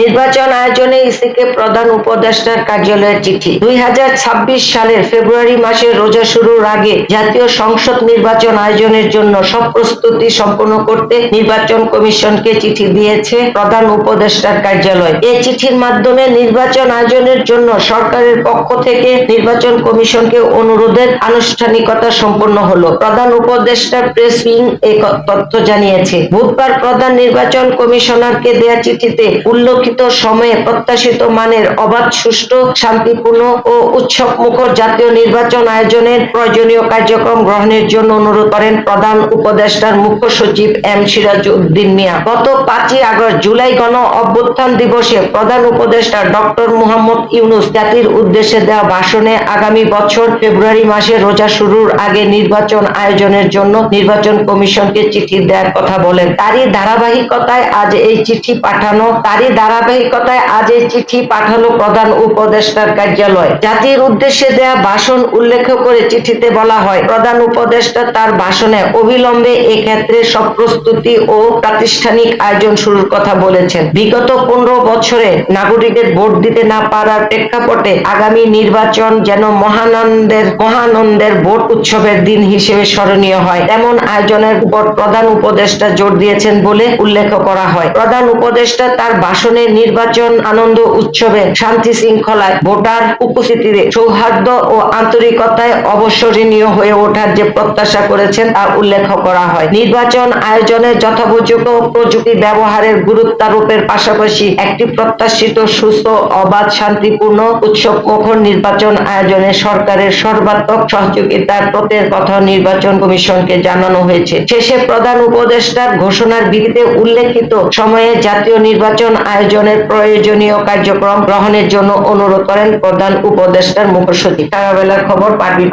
নির্বাচন আয়োজনে ইসিকে প্রধান উপদেষ্টার কার্যালয়ের চিঠি। দুই হাজার ছাব্বিশ সালের ফেব্রুয়ারি মাসে রোজা শুরুর আগে জাতীয় সংসদ নির্বাচন আয়োজনের জন্য সব প্রস্তুতি সম্পন্ন করতে নির্বাচন কমিশনকে চিঠি দিয়েছে প্রধান উপদেষ্টার কার্যালয়। এই চিঠির মাধ্যমে নির্বাচন আয়োজনের জন্য সরকারের পক্ষ থেকে নির্বাচন কমিশনকে অনুরোধের আনুষ্ঠানিকতা সম্পন্ন হলো। প্রধান উপদেষ্টার প্রেস উইং এ তথ্য জানিয়েছে, বুধবার প্রধান নির্বাচন কমিশনারকে দেয়া চিঠিতে উল্লেখিত সময়ে প্রত্যাশিত মানের অবাধ, সুষ্ঠু, শান্তিপূর্ণ ও উৎসব মুখর জাতীয় নির্বাচন আয়োজনের প্রয়োজনীয় কার্যক্রম গ্রহণের জন্য অনুরোধ করেন প্রধান উপদেষ্টার মুখ্য সচিব এম সিরাজ উদ্দিন মিয়া। গত পাঁচই আগস্ট জুলাই গণ অভ্যুত্থান দিবসে প্রধান উপদেষ্টা ডক্টর মুহাম্মদ ইউনুস জাতির উদ্দেশ্যে দেওয়া ভাষণে আগামী বছর ফেব্রুয়ারি মাসে রোজা শুরুর আগে নির্বাচন আয়োজনের জন্য নির্বাচন কমিশনকে চিঠি দেওয়ার কথা বলেন। তারই ধারাবাহিকতায় আজ এই চিঠি পাঠানো, তারই ধারাবাহিকতায় আজ এই চিঠি পাঠালো প্রধান উপদেষ্টার কার্যালয়। জাতির উদ্দেশ্যে দেয়া ভাষণ উল্লেখ করে চিঠিতে বলা হয়, প্রধান উপদেষ্টা তার ভাষণে অবিলম্বে এক্ষেত্রে সব প্রস্তুতি ও প্রাতিষ্ঠানিক আয়োজন শুরুর কথা বলেছেন। বিগত পনেরো বছরে নাগরিকের ভোট দিতে না পারার প্রেক্ষাপটে আগামী নির্বাচন যেন মহানন্দের মহানন্দের ভোট উৎসবের দিন হিসেবে স্মরণীয় হয়। তেমন আয়োজনের উপর প্রধান উপদেষ্টা জোর দিয়েছেন বলে উল্লেখ করা হয়। প্রধান উপদেষ্টা তার ভাষণে নির্বাচন, আনন্দ উৎসবে শান্তি শৃঙ্খলায় ভোটার উপস্থিতিতে সৌহার্দ্য ও আন্তরিকতায় অবসরণীয় হয়ে ওঠার যে প্রত্যাশা করেছেন তা উল্লেখ করা হয়। নির্বাচন আয়োজনে যথোপযোগ্য প্রযুক্তি ব্যবহারের গুরুত্বারোপের পাশাপাশি একটি প্রত্যাশিত সুস্থ, অবাধ, শান্তিপূর্ণ উৎসব মুখর নির্বাচন আয়োজনে সরকারের সর্বাত্মক সহযোগিতার প্রত্যের কথা নির্বাচন কমিশনকে জানানো হয়েছে। শেষে প্রধান উপদেষ্টার ঘোষণার বিধিতে উল্লেখিত সময়ে জাতীয় নির্বাচন আয়োজনের প্রয়োজনীয় কার্যক্রম গ্রহণের জন্য অনুরোধ করেন প্রধান উপদেষ্টার মুখ্য সচিব খবর পার্টি